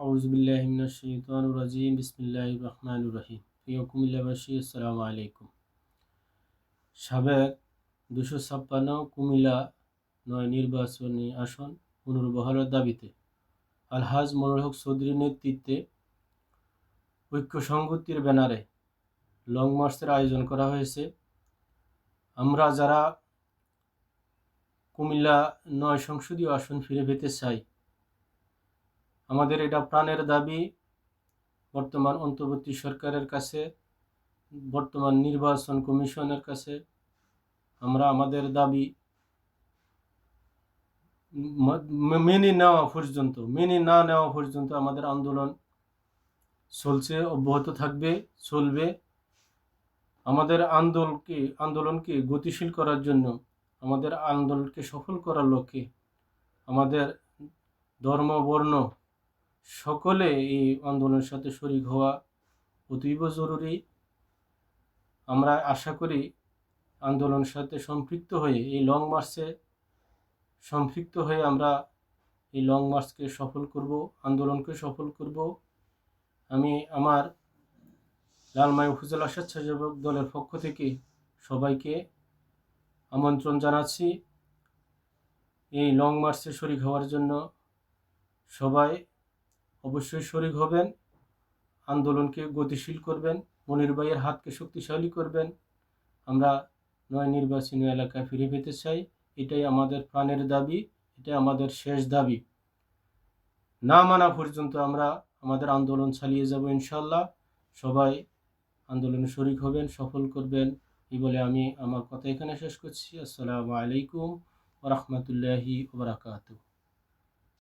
আউজবিল্লাহিমিনাশাইতানুর বিসমিল্লাহির রহমানুর রহিম প্রিয় কুমিল্লাবাসী আসসালামু আলাইকুম সাবেক দুশো ছাপ্পান্ন কুমিল্লা নয় নির্বাচনী আসন পুনর্বহালের দাবিতে আলহাজ মনোর হক চৌধুরীর নেতৃত্বে ঐক্য সংগতির ব্যানারে লং মার্চের আয়োজন করা হয়েছে। আমরা যারা কুমিল্লা নয় সংসদীয় আসন ফিরে পেতে চাই আমাদের এটা প্রাণের দাবি। বর্তমান অন্তর্বর্তী সরকারের কাছে, বর্তমান নির্বাচন কমিশনের কাছে আমরা আমাদের দাবি মেনে নেওয়া পর্যন্ত, মেনে না নেওয়া পর্যন্ত আমাদের আন্দোলন চলছে, অব্যাহত থাকবে, চলবে। আমাদের আন্দোলনকে আন্দোলনকে গতিশীল করার জন্য, আমাদের আন্দোলনকে সফল করার লক্ষ্যে আমাদের ধর্ম, বর্ণ সকলে এই আন্দোলনের সাথে শরিক হওয়া অতীব জরুরি। আমরা আশা করি আন্দোলনের সাথে সম্পৃক্ত হয়ে, এই লং মার্চে সম্পৃক্ত হয়ে আমরা এই লং মার্চকে সফল করব, আন্দোলনকে সফল করব। আমি আমার লালমাই উপজেলা স্বেচ্ছাসেবক দলের পক্ষ থেকে সবাইকে আমন্ত্রণ জানাচ্ছি। এই লং মার্চে শরিক হওয়ার জন্য সবাই অবশ্যই শরিক হবেন, আন্দোলনকে গতিশীল করবেন, মনির ভাইয়ের হাতকে শক্তিশালী করবেন। আমরা নয় নির্বাচনী এলাকায় ফিরে পেতে চাই, এটাই আমাদের প্রাণের দাবি, এটাই আমাদের শেষ দাবি। না মানা পর্যন্ত আমরা আমাদের আন্দোলন চালিয়ে যাব ইনশাল্লাহ সবাই আন্দোলনে শরিক হবেন, সফল করবেন, এই বলে আমি আমার কথা এখানে শেষ করছি। আসসালামু আলাইকুম ওরহমতুল্লাহি ওবরাকাতু